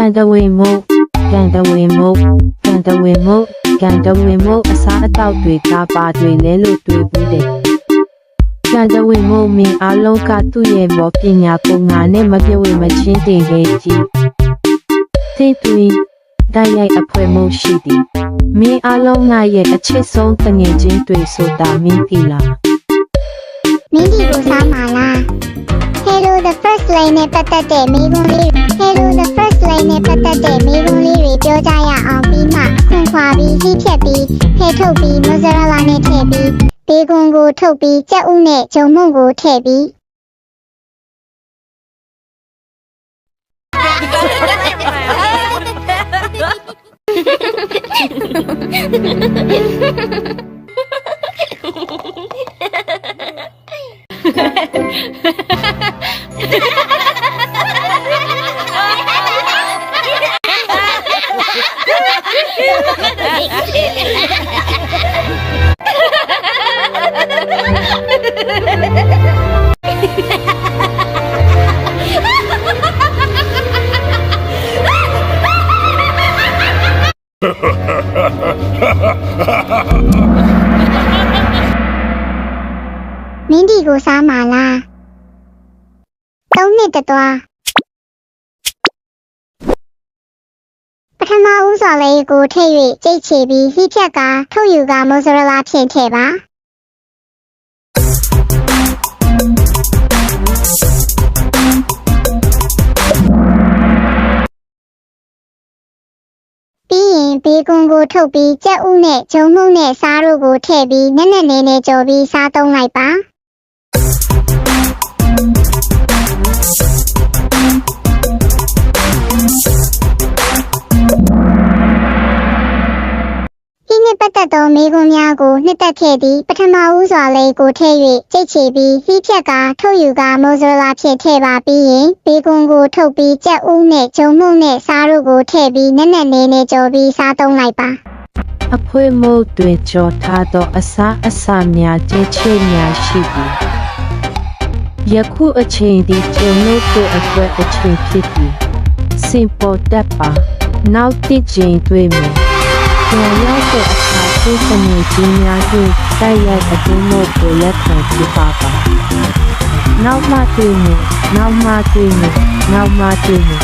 ကန်တဝေမုတ်ကန်တဝေမုတ်ကန်တဝေမုတ်ကန်တဝေမုတ်အစားအသောက်တွေကပါတွေလဲလို့တွေးဘူးတယ်ကန်တဝေမုတ်မင်းအလုံးကသူ့ရဲ့ဘောပညာကိုငါနဲ့မပြည့်ဝမချင်းတင်ခဲ့ကြည့်သိသွီတိုက်ရိုက်အဖွဲမှုရှိသည်မင်းအလုံးငါရဲ့အချစ်ဆုံးတငယ်ချင်းတွေဆိုတာမင်းသိလားမင်းဒီကိုစားမှာလား Hello the first lane နဲ့ပတ်သက်တဲ့မိကုံးလေး Hello the first lane နဲ့ပတ်သက်တဲ့မိကုံးလေးတွေပြောကြရအောင်ပြီးမှခွန်ခွာပြီးဟိဖြက်ပြီးဖဲထုတ်ပြီးမဇရလာနဲ့ထည့်ပြီးဘေကွန်ကိုထုတ်ပြီးကြက်ဥနဲ့ဂျုံမုန့်ကိုထည့်ပြီး မင်းဒီကိုစားမှာလားသုံးနှစ်တသွား ထမဦးစွာလေးကိုထည့်၍ကြိတ်ချပြီးဟိဖြက်ကထုတ်ယူကမိုဇရလာဖြင့်ထည့်ပါပြီးရင်ဘေကွန်ကိုထုတ်ပြီးကြက်ဥနဲ့ဂျုံမှုန့်နဲ့စားတို့ကိုထည့်ပြီးနက်နက်နေနေကြော်ပြီးစားသုံးလိုက်ပါ သက်သောမိကွန်းများကိုနှစ်သက်ခဲ့သည်ပထမဦးစွာလေးကိုထည့်၍ကြိတ်ချပြီးဟိဖြက်ကထုတ်ယူကမိုဇရလာဖြင့်ထည့်ပါပြီးရင်ဘေကွန်ကိုထုတ်ပြီးကြက်ဥနဲ့ဂျုံမှုန့်နဲ့စားတို့ကိုထည့်ပြီးနက်နက်နေနေကြော်ပြီးစားသုံးလိုက်ပါအဖွဲမုတ်တွင်ကြော်ထားသောအစားအစာများကျချေများရှိသည်ယခုအချိန်ဒီကျွန်ုပ်တို့အတွက်အချိန်ဖြစ်သည်စင်ပေါ်တက်ပါနောက်တစ်ချိန်တွေ့မယ်ပြန်ရောက်တဲ့အခါ သူ့စနေကြီးများကိုတိုက်ရိုက်အတူမို့ကိုလက်ခံပြပါပါနောက်မှတွေ့မယ်နောက်မှတွေ့မယ်နောက်မှတွေ့မယ်